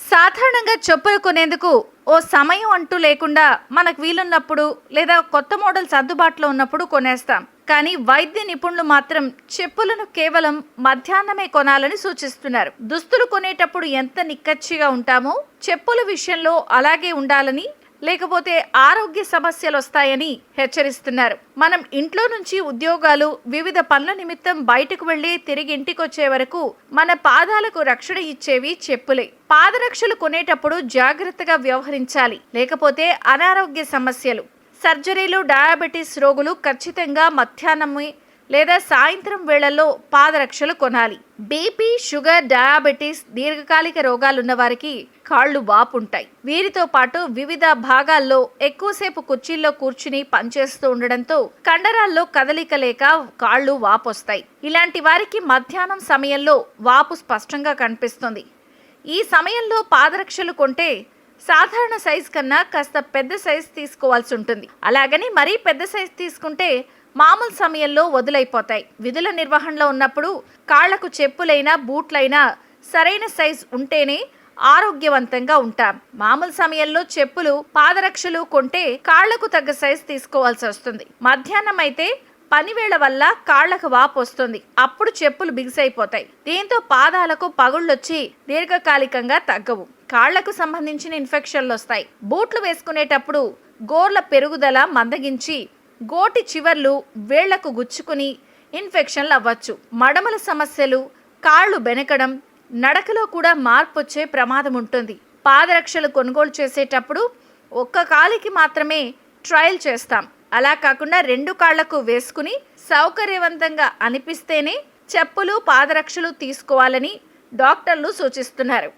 సాధారణంగా చెప్పులు కొనేందుకు ఓ సమయం అంటూ లేకుండా మనకు వీలున్నప్పుడు లేదా కొత్త మోడల్స్ అందుబాటులో ఉన్నప్పుడు కొనేస్తాం. కానీ వైద్య నిపుణులు మాత్రం చెప్పులను కేవలం మధ్యాహ్నమే కొనాలని సూచిస్తున్నారు. దుస్తులు కొనేటప్పుడు ఎంత నిక్కచ్చిగా ఉంటామో చెప్పుల విషయంలో అలాగే ఉండాలని లేకపోతే ఆరోగ్య సమస్యలు వస్తాయని హెచ్చరిస్తున్నారు. మనం ఇంట్లో నుంచి ఉద్యోగాలు వివిధ పనుల నిమిత్తం బయటకు వెళ్ళి తిరిగి ఇంటికొచ్చే వరకు మన పాదాలకు రక్షణ ఇచ్చేవి చెప్పులే. పాదరక్షలు కొనేటప్పుడు జాగ్రత్తగా వ్యవహరించాలి లేకపోతే అనారోగ్య సమస్యలు. సర్జరీలు డయాబెటీస్ రోగులు ఖచ్చితంగా మధ్యాహ్నమే లేదా సాయంత్రం వేళల్లో పాదరక్షలు కొనాలి. బీపీ షుగర్ డయాబెటీస్ దీర్ఘకాలిక రోగాలున్న వారికి కాళ్ళు వాపుంటాయి. వీరితో పాటు వివిధ భాగాల్లో ఎక్కువసేపు కుర్చీల్లో కూర్చుని పనిచేస్తూ ఉండడంతో కండరాల్లో కదలిక లేక కాళ్ళు వాపొస్తాయి. ఇలాంటి వారికి మధ్యాహ్నం సమయంలో వాపు స్పష్టంగా కనిపిస్తుంది. ఈ సమయంలో పాదరక్షలు కొంటే సాధారణ సైజ్ కన్నా కాస్త పెద్ద సైజ్ తీసుకోవాల్సి ఉంటుంది. అలాగని మరీ పెద్ద సైజ్ తీసుకుంటే మామూలు సమయంలో వదులైపోతాయి. విధుల నిర్వహణలో ఉన్నప్పుడు కాళ్ళకు చెప్పులైనా బూట్లైనా సరైన సైజ్ ఉంటేనే ఆరోగ్యవంతంగా ఉంటాం. మామూలు సమయంలో చెప్పులు పాదరక్షలు కొంటే కాళ్ళకు తగ్గ సైజ్ తీసుకోవాల్సి వస్తుంది. మధ్యాహ్నం అయితే పనివేళ వల్ల కాళ్ళకు వాపు వస్తుంది. అప్పుడు చెప్పులు బిగిసైపోతాయి. దీంతో పాదాలకు పగుళ్ళొచ్చి దీర్ఘకాలికంగా తగ్గవు. కాళ్ళకు సంబంధించిన ఇన్ఫెక్షన్లు వస్తాయి. బూట్లు వేసుకునేటప్పుడు గోర్ల పెరుగుదల మందగించి గోటి చివర్లు వేళ్ళకు గుచ్చుకుని ఇన్ఫెక్షన్లు అవ్వచ్చు. మడమల సమస్యలు కాళ్ళు బెనకడం నడకలో కూడా మార్పు వచ్చే ప్రమాదం ఉంటుంది. పాదరక్షలు కొనుగోలు చేసేటప్పుడు ఒక్క కాలికి మాత్రమే ట్రయల్ చేస్తాం. అలా కాకుండా రెండు కాళ్ళకు వేసుకుని సౌకర్యవంతంగా అనిపిస్తేనే చెప్పులు పాదరక్షలు తీసుకోవాలని డాక్టర్లు సూచిస్తున్నారు.